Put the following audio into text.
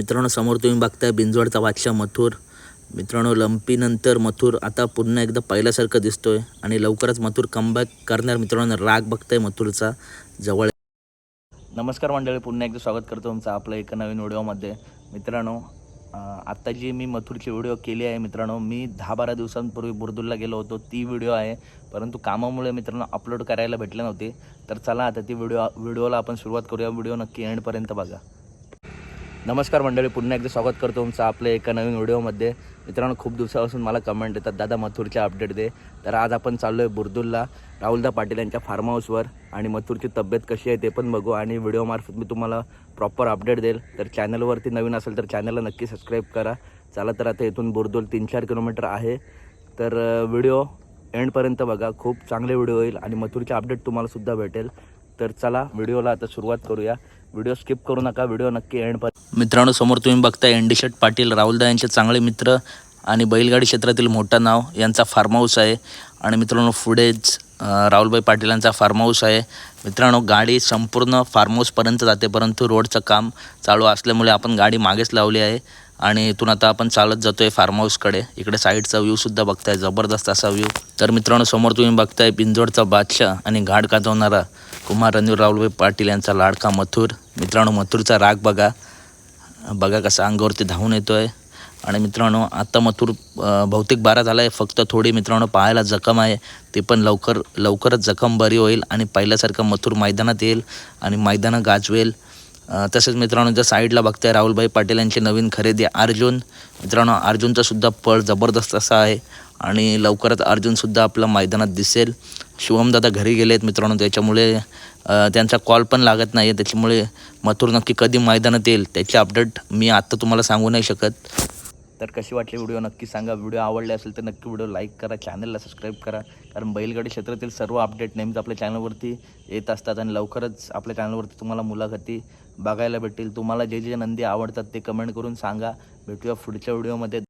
मित्रांनो समोर तुम्ही बघताय बिंजवडचा बादशाह मथुर. मित्रांनो लंपीनंतर मथुर आता पुन्हा एकदा पहिल्यासारखं दिसतोय आणि लवकरच मथुर कमबॅक करणार. मित्रांनो राग बघताय मथुरचा. जवळ नमस्कार मंडळी पुन्हा एकदा स्वागत करतो तुमचं आपल्या एका नवीन व्हिडिओमध्ये. मित्रांनो आत्ता जी मी मथुरची व्हिडिओ केली आहे मित्रांनो मी दहा बारा दिवसांपूर्वी बुरदुलला गेलो होतो. ती व्हिडिओ आहे. परंतु कामामुळे मित्रांनो अपलोड करायला भेटले नव्हते. तर चला आता ती व्हिडिओ व्हिडिओला आपण सुरुवात करूया. व्हिडिओ नक्की एंडपर्यंत बघा. नमस्कार मंडळी पुन्हा एकदा स्वागत करतो तुमचं आपल्या एका नवीन व्हिडिओमध्ये. मित्रांनो खूप दिवसापासून मला कमेंट येतात दादा मथुरचे अपडेट दे. तर आज आपण चाललो आहे बुरदुलला राहुलदा पाटील यांच्या फार्म हाऊसवर आणि मथुरची तब्येत कशी आहे ते पण बघू आणि व्हिडिओमार्फत मी तुम्हाला प्रॉपर अपडेट देईल. तर चॅनलवरती नवीन असेल तर चॅनलला नक्की सबस्क्राईब करा. चला तर आता इथून बुरदुल तीन चार किलोमीटर आहे. तर व्हिडिओ एंडपर्यंत बघा. खूप चांगले व्हिडिओ होईल आणि मथुरचे अपडेट तुम्हाला सुद्धा भेटेल. तर चला व्हिडिओला आता सुरुवात करूया. व्हिडिओ स्किप करू नका व्हिडिओ नक्की एंड मित्रांनो समोर तुम्ही बघताय इंडिशेट पाटील राहुलदा यांचे चांगले मित्र आणि बैलगाडी क्षेत्रातील मोठं नाव यांचा फार्म हाऊस आहे. आणि मित्रांनो पुढेच राहुलबाई राहुलभाई पाटील यांचा फार्म हाऊस आहे. मित्रांनो गाडी संपूर्ण फार्म हाऊसपर्यंत जाते परंतु रोडचं काम चालू असल्यामुळे आपण गाडी मागेच लावली आहे. आणि इथून आता आपण चालत जातोय फार्म हाऊसकडे इकडे साईडचा व्ह्यूसुद्धा बघताय जबरदस्त असा व्ह्यू तर मित्रांनो समोर तुम्ही बघताय पिंजोडचा बादशाह आणि घाट गाजवणारा कुमार रणवीर राहुलभाई पाटील यांचा लाडका मथुर. मित्रांनो मथुरचा राग बघा. बघा कसा अंगावरती धावून येतो आहे आणि मित्रांनो आता मथुर बहुतेक बारा झाला आहे फक्त थोडी मित्रांनो पाहायला जखम आहे. ते पण लवकर लवकरच जखम बरी होईल आणि पहिल्यासारखं मथुर मैदानात येईल आणि मैदानं गाजवेल. तसेच मित्रांनो जर साईडला बघताय राहुलभाई पाटील यांची नवीन खरेदी अर्जुन. मित्रांनो अर्जुनचा सुद्धा पळ जबरदस्त असा आहे आणि लवकरच अर्जुनसुद्धा आपल्या मैदानात दिसेल. शिवमदादा घरी गेले आहेत मित्रांनो त्याच्यामुळे त्यांचा कॉल पण लागत नाही आहे त्याच्यामुळे मथुर नक्की कधी मैदानात येईल त्याचे अपडेट मी आत्ता तुम्हाला सांगू नाही शकत. तर कशी वाटली व्हिडिओ? नक्की सांगा. व्हिडिओ आवडले असेल तर नक्की व्हिडिओ लाईक करा चॅनलला सबस्क्राईब करा. कारण बैलगाडी क्षेत्रातील सर्व अपडेट नेहमीच आपल्या चॅनलवरती येत असतात आणि लवकरच आपल्या चॅनलवरती तुम्हाला मुलाखती बघायला भेटतील. तुम्हाला जे जे नंदी आवडतात ते कमेंट करून सांगा. भेटूया पुढच्या व्हिडिओमध्ये